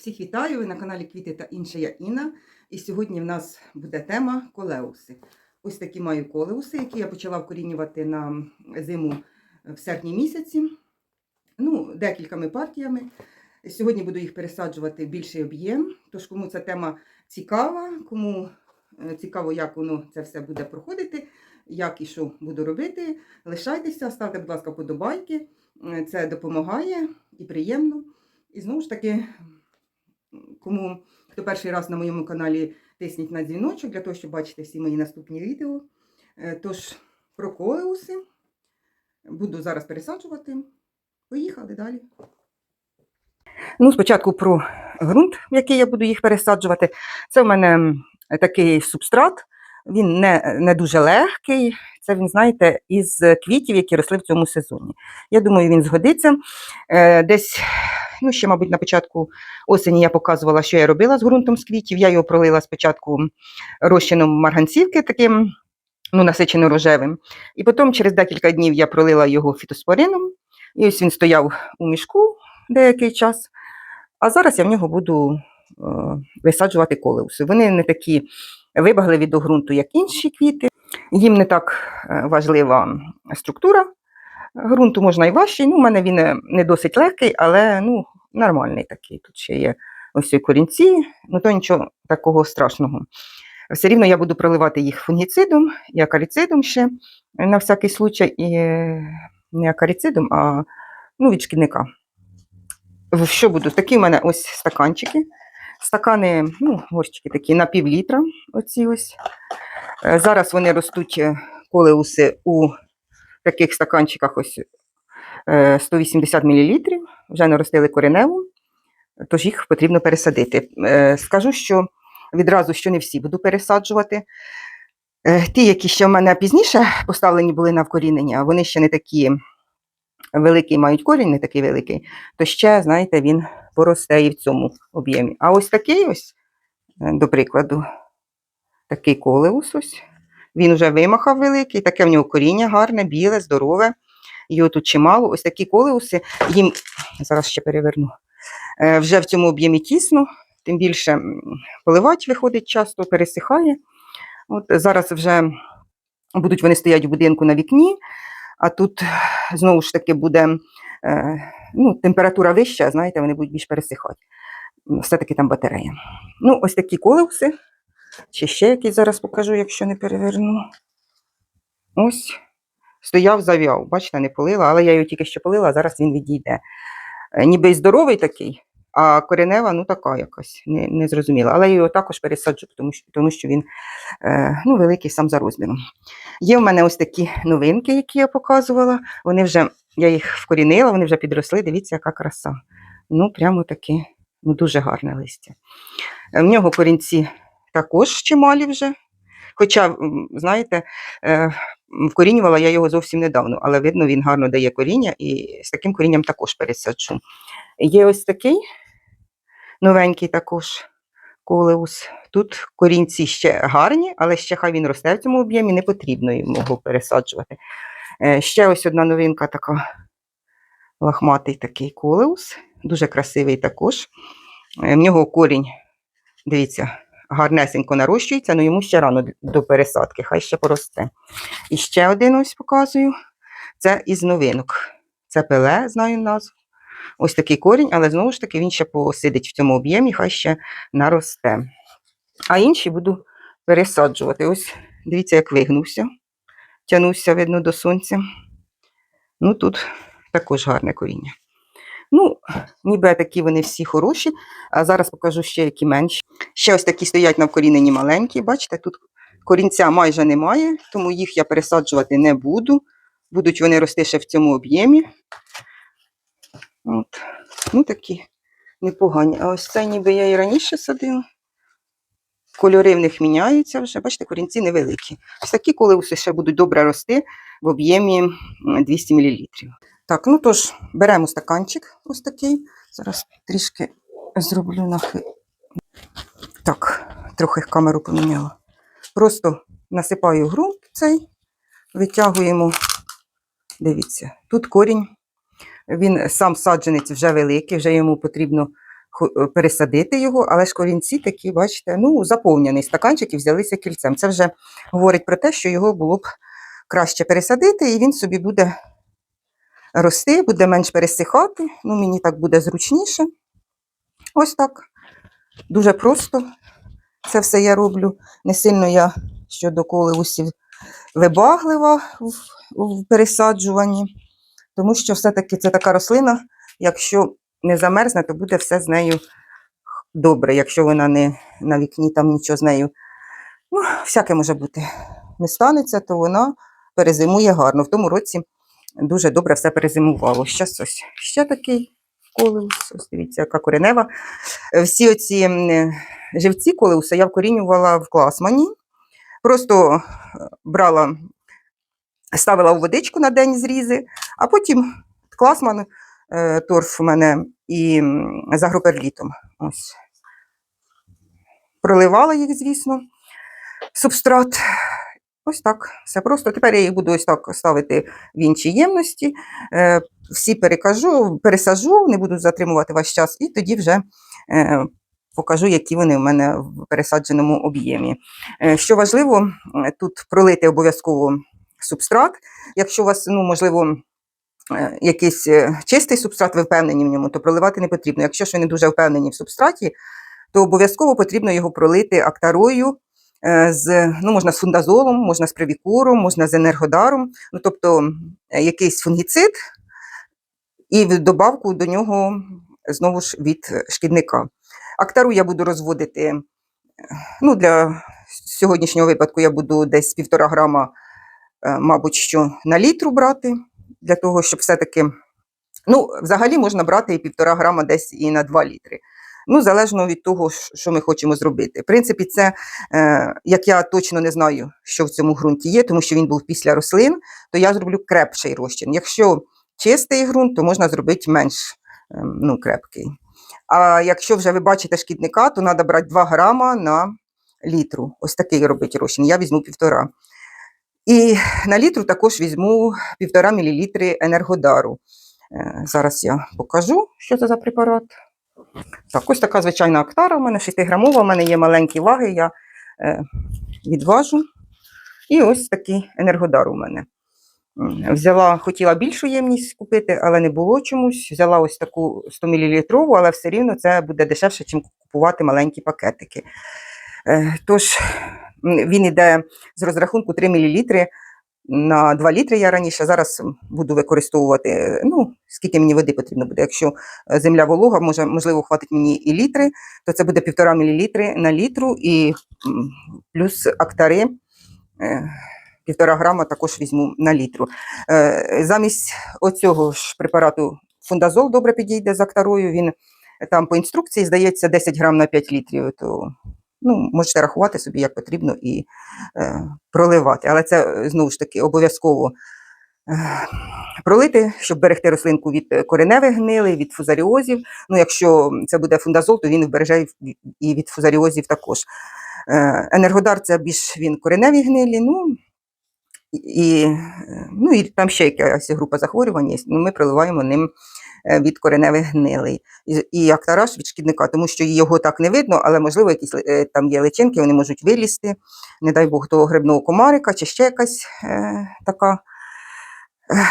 Всіх вітаю! Ви на каналі Квіти та інше я Інна. І сьогодні в нас буде тема колеуси. Ось такі маю колеуси, які я почала вкорінювати на зиму в серпні місяці. Ну, декількома партіями. Сьогодні буду їх пересаджувати в більший об'єм. Тож, кому ця тема цікава, кому е, цікаво, як воно це все буде проходити, як і що буду робити, лишайтеся, ставте, будь ласка, подобайки. Е, Це допомагає і приємно. І знову ж таки, кому хто перший раз на моєму каналі тисніть на дзвіночок для того, щоб бачити всі мої наступні відео. Е, Тож, про колеуси буду зараз пересаджувати. Поїхали далі. Ну, спочатку про ґрунт, в який я буду їх пересаджувати. Це в мене такий субстрат. Він не, не дуже легкий. Це він, знаєте, із квітів, які росли в цьому сезоні. Я думаю, він згодиться. Е, Десь, ну, ще, мабуть, на початку осені я показувала, що я робила з ґрунтом з квітів. Я його пролила спочатку розчином марганцівки, таким ну, насичено рожевим. І потім через декілька днів я пролила його фітоспорином. І ось він стояв у мішку деякий час. А зараз я в нього буду е, висаджувати колеуси. Вони не такі вибагливі до ґрунту, як інші квіти. Їм не так е, важлива структура ґрунту, можна і важчий. Ну, у мене він е, не досить легкий, але ну, нормальний такий. Тут ще є ось і корінці, ну то нічого такого страшного. Все рівно я буду проливати їх фунгіцидом і акарицидом ще на всякий случай, і е, не акарицидом, а ну, від шкідника. Що буду? Такі в мене ось стаканчики. Стакани, ну, горщики такі на пів літра. Оці ось. Е, Зараз вони ростуть е, колеуси у таких стаканчиках ось 180 мл. Вже наростили кореневу, тож їх потрібно пересадити. Е, Скажу, що відразу що не всі буду пересаджувати. Е, Ті, які ще в мене пізніше поставлені були на вкорінення, вони ще не такі великі, мають корінь, не такий великий, то ще, знаєте, він поросте і в цьому об'ємі. А ось такий ось, е, до прикладу, такий колеус ось. Він вже вимахав великий, таке в нього коріння гарне, біле, здорове. Його тут чимало. Ось такі колеуси, їм зараз ще переверну. е, Вже в цьому об'ємі тісно, тим більше м, поливати виходить часто, пересихає. От зараз вже будуть вони стоять у будинку на вікні, а тут знову ж таки буде е, ну, температура вища, знаєте, вони будуть більш пересихати. Все-таки там батарея. Ну, ось такі колеуси. Чи ще якісь зараз покажу, якщо не переверну. Ось. Стояв, зав'яв. Бачите, не полила, але я його тільки що полила, а зараз він відійде. Е, Ніби й здоровий такий, а коренева, ну така якась, не, не зрозуміла. Але я його також пересаджу, тому що, тому що він е, ну, великий сам за розміром. Є в мене ось такі новинки, які я показувала. Вони вже, я їх вкорінила, вони вже підросли. Дивіться, яка краса. Ну, прямо таке, ну, дуже гарне листя. Е, В нього корінці також чималі вже. Хоча, знаєте, е, вкорінювала я його зовсім недавно, але видно, він гарно дає коріння, і з таким корінням також пересаджу. Є ось такий новенький також колеус. Тут корінці ще гарні, але ще хай він росте в цьому об'ємі, не потрібно його пересаджувати. Е, Ще ось одна новинка така лахматий такий колеус, дуже красивий також. Е, В нього корінь, дивіться, гарнесенько нарощується, але йому ще рано до пересадки, хай ще поросте. І ще один ось показую. Це із новинок. Це пеле, знаю назву. Ось такий корінь, але знову ж таки він ще посидить в цьому об'ємі, хай ще наросте. А інші буду пересаджувати. Ось дивіться, як вигнувся. Тянувся, видно, до сонця. Ну, тут також гарне коріння. Ну, ніби такі вони всі хороші. А зараз покажу ще які менші. Ще ось такі стоять на вкоріненні маленькі. Бачите, тут корінця майже немає, тому їх я пересаджувати не буду. Будуть вони рости ще в цьому об'ємі. От. Ну, такі непогані. А ось це ніби я і раніше садила. Кольори в них міняються вже. Бачите, корінці невеликі. Ось такі колеуси ще будуть добре рости в об'ємі 200 мл. Так, ну тож, беремо стаканчик ось такий. Зараз трішки зроблю нахи. Так, трохи камеру поміняла. Просто насипаю ґрунт цей, витягуємо. Дивіться, тут корінь. Він сам саджанець вже великий, вже йому потрібно е, пересадити його, але ж корінці такі, бачите, ну, заповнений стаканчик і взялися кільцем. Це вже говорить про те, що його було б краще пересадити, і він собі буде рости, буде менш пересихати. Ну, мені так буде зручніше. Ось так. Дуже просто це все я роблю. Не сильно я щодо колеусів вибаглива в, пересаджуванні, тому що все-таки це така рослина, якщо не замерзне, то буде все з нею добре. Якщо вона не на вікні, там нічого з нею. Ну, всяке може бути. Не станеться, то вона перезимує гарно. В тому році дуже добре все перезимувало. Щас ось ще такий колеус. Ось дивіться, яка коренева. Е, Всі оці е, живці колеуса я вкорінювала в класмані. Просто е, брала, ставила у водичку на день зрізи, а потім класман, торф у мене і м, з. Ось. Проливала їх, звісно, субстрат. Ось так, все просто. Тепер я їх буду ось так ставити в інші ємності. Е, всі перекажу, пересажу, не буду затримувати ваш час, і тоді вже е, покажу, які вони в мене в пересадженому об'ємі. Е, що важливо, тут пролити обов'язково субстрат. Якщо у вас, ну, можливо, якийсь чистий субстрат, ви впевнені в ньому, то проливати не потрібно. Якщо ж ви не дуже впевнені в субстраті, то обов'язково потрібно його пролити актарою. Е, З, ну, можна з фундазолом, можна з привікуром, можна з енергодаром, ну, тобто е, якийсь фунгіцид, і в добавку до нього знову ж від шкідника. Актару я буду розводити, е, ну, для сьогоднішнього випадку я буду десь півтора грама, мабуть, що на літру брати, для того, щоб все-таки, ну, взагалі можна брати і півтора грама десь і на 2 літри. Ну, залежно від того, що ми хочемо зробити. В принципі, це, е, як я точно не знаю, що в цьому ґрунті є, тому що він був після рослин, то я зроблю крепший розчин. Якщо чистий ґрунт, то можна зробити менш ем, ну, крепкий. А якщо вже ви бачите шкідника, то треба брати 2 грама на літру. Ось такий робити розчин. Я візьму півтора. І на літру також візьму півтора мілілітри енергодару. Е, Зараз я покажу, що це за препарат. Так, ось така звичайна актара у мене 6-грамова, у мене є маленькі ваги, я е, відважу. І ось такий енергодар у мене. Взяла, хотіла більшу ємність купити, але не було чомусь. Взяла ось таку 100 мл, але все рівно це буде дешевше, ніж купувати маленькі пакетики. Е, Тож він йде з розрахунку 3 мл на 2 літри я раніше. Зараз буду використовувати, ну, скільки мені води потрібно буде. Якщо е, земля волога, може, можливо, хватить мені і літри, то це буде 1,5 мл на літру і плюс актари. е, Півтора грама також візьму на літру. Е, Замість оцього ж препарату фундазол добре підійде з актарою. Він там по інструкції здається 10 грам на 5 літрів. То ну, можете рахувати собі, як потрібно, і е, проливати. Але це е, знову ж таки обов'язково е, пролити, щоб берегти рослинку від е, кореневих гнилей, від фузаріозів. Ну, якщо це буде фундазол, то він вбереже і від фузаріозів також. Е, енергодар це більш він кореневі гнилі. Ну, і, е, ну, і там ще якась група захворювань є. Ну, ми проливаємо ним від кореневих гнилей. І, і актараж від шкідника, тому що його так не видно, але можливо якісь е, там є личинки, вони можуть вилізти, не дай Бог того грибного комарика чи ще якась е, така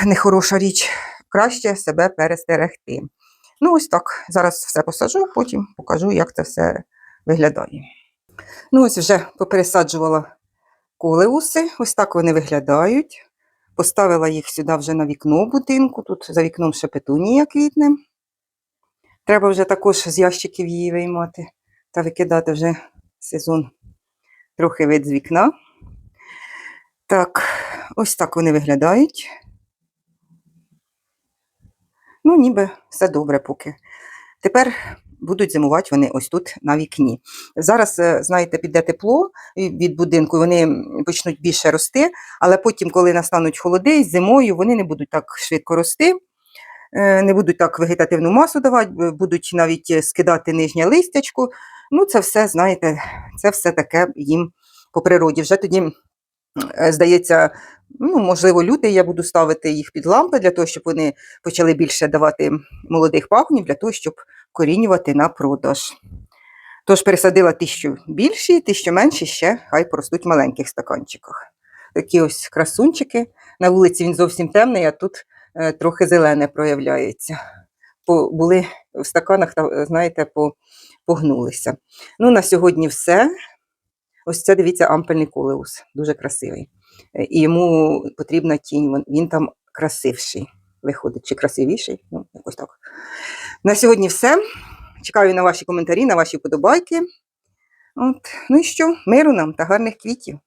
е, нехороша річ. Краще себе перестерегти. Ну, ось так. Зараз все посаджу, потім покажу, як це все виглядає. Ну, ось вже попересаджувала колеуси. Ось так вони виглядають. Поставила їх сюди вже на вікно будинку. Тут за вікном ще петунія квітне. Треба вже також з ящиків її виймати та викидати вже сезон трохи вид з вікна. Так, ось так вони виглядають. Ну, ніби все добре поки. Тепер будуть зимувати вони ось тут на вікні. Зараз, е, знаєте, піде тепло від будинку, вони почнуть більше рости, але потім, коли настануть холоди, зимою вони не будуть так швидко рости, е, не будуть так вегетативну масу давати, будуть навіть е, скидати нижнє листячко. Ну, це все, знаєте, це все таке їм по природі. Вже тоді, здається, ну, можливо, лютий я буду ставити їх під лампи для того, щоб вони почали більше давати молодих пагонів, для того, щоб вкорінювати на продаж. Тож пересадила що більші, що менші, ще хай поростуть в маленьких стаканчиках. Такі ось красунчики. На вулиці він зовсім темний, а тут е, трохи зелене проявляється. По, були в стаканах, та, знаєте, по, погнулися. Ну, на сьогодні все. Ось це, дивіться, ампельний колеус. Дуже красивий. Е, І йому потрібна тінь. Він там красивший. Виходить, чи красивіший. Ну, якось так. На сьогодні все. Чекаю на ваші коментарі, на ваші подобайки. От. Ну і що? Миру нам та гарних квітів.